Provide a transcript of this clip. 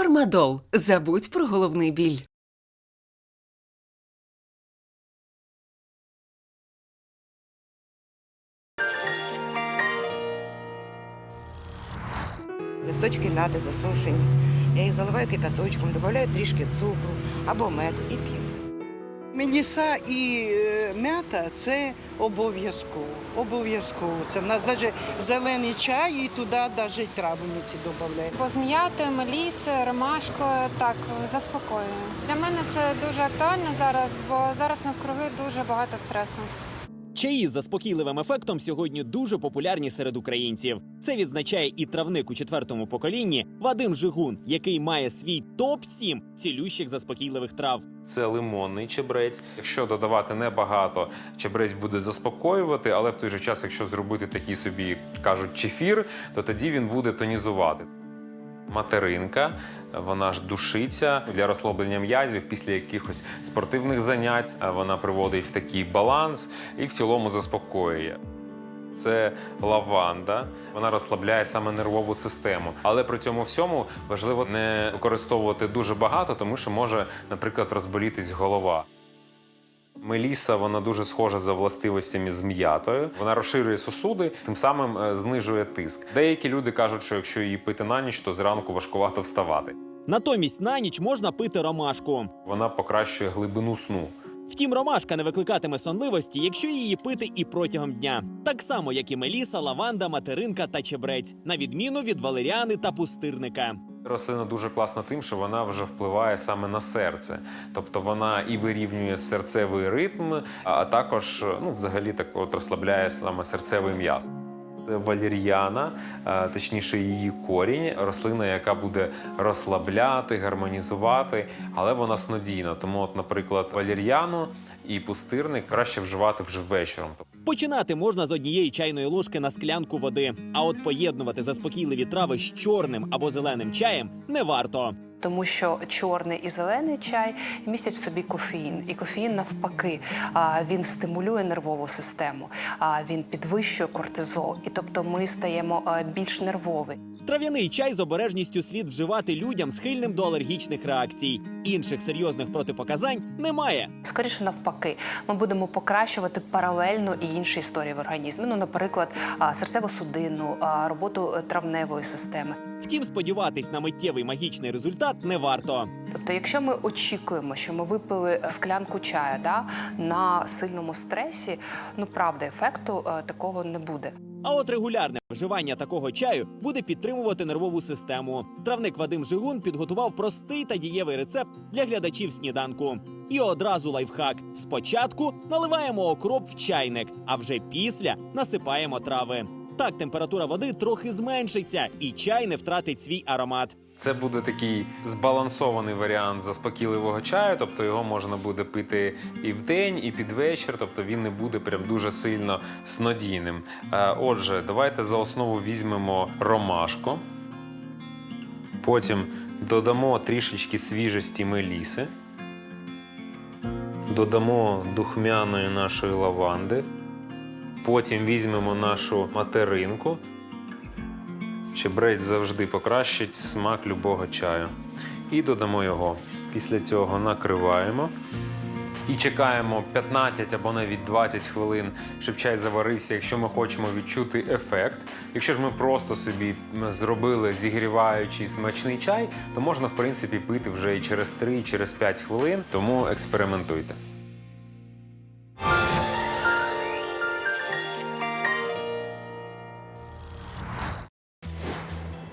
Фармадол. Забудь про головний біль. Листочки мяти засушені. Я їх заливаю кипяточком, додаю трішки цукру або меду і п'ю. Меліса і е, м'ята це обов'язково. Обов'язково. Це в нас навіть зелений чай і туди навіть травниці додаємо. Бо з м'ятою, меліс, ромашко так заспокоює. Для мене це дуже актуально зараз, бо зараз навкруги дуже багато стресу. Чаї з заспокійливим ефектом сьогодні дуже популярні серед українців. Це відзначає і травник у четвертому поколінні Вадим Жигун, який має свій топ 7 цілющих заспокійливих трав. Це лимонний чебрець. Якщо додавати небагато, чебрець буде заспокоювати, але в той же час, якщо зробити такий собі кажуть чефір, то тоді він буде тонізувати. Материнка, вона ж душиться для розслаблення м'язів після якихось спортивних занять. Вона приводить в такий баланс і в цілому заспокоює. Це лаванда, вона розслабляє саме нервову систему. Але при цьому всьому важливо не використовувати дуже багато, тому що може, наприклад, розболітись голова. Меліса вона дуже схожа за властивостями з м'ятою. Вона розширює сосуди, тим самим е, знижує тиск. Деякі люди кажуть, що якщо її пити на ніч, то зранку важкувато вставати. Натомість на ніч можна пити ромашку. Вона покращує глибину сну. Втім, ромашка не викликатиме сонливості, якщо її пити і протягом дня, так само як і меліса, лаванда, материнка та чебрець, на відміну від валеріани та пустирника. Рослина дуже класна тим, що вона вже впливає саме на серце, тобто вона і вирівнює серцевий ритм, а також ну, взагалі так от розслабляє саме серцевий м'яз. Е, точніше, її корінь, рослина, яка буде розслабляти, гармонізувати, але вона снодійна. Тому, от, наприклад, валеріану і пустирник краще вживати вже вечором. Починати можна з однієї чайної ложки на склянку води, а от поєднувати заспокійливі трави з чорним або зеленим чаєм не варто. тому що чорний і зелений чай містять в собі кофеїн. І кофеїн навпаки він стимулює нервову систему, він підвищує кортизол, і тобто ми стаємо більш нервові. Трав'яний чай з обережністю слід вживати людям схильним до алергічних реакцій. Інших серйозних протипоказань немає. Скоріше навпаки, ми будемо покращувати паралельно і інші історії в організмі. Ну, наприклад, серцево-судинну, роботу е, травневої системи. Втім, сподіватись на миттєвий магічний результат не варто. Тобто, якщо ми очікуємо, що ми випили склянку чаю да, на сильному стресі, ну правда, ефекту е, такого не буде. А от регулярне вживання такого чаю буде підтримувати нервову систему. Травник Вадим Жигун підготував простий та дієвий рецепт для глядачів сніданку. І одразу лайфхак: спочатку наливаємо окроп в чайник, а вже після насипаємо трави. Так температура води трохи зменшиться, і чай не втратить свій аромат. Це буде такий збалансований варіант заспокійливого чаю, тобто його можна буде пити і вдень, і під вечір, тобто він не буде прям дуже сильно снодійним. Е, Отже, давайте за основу візьмемо ромашку, потім додамо трішечки свіжості меліси, додамо духмяної нашої лаванди, потім візьмемо нашу материнку. Чебрець завжди покращить смак любого чаю. І додамо його. Після цього накриваємо. І чекаємо 15 або навіть 20 хвилин, щоб чай заварився, якщо ми хочемо відчути ефект. Якщо ж ми просто собі зробили зігріваючий смачний чай, то можна, в принципі, пити вже і через 3, і через 5 хвилин. Тому експериментуйте.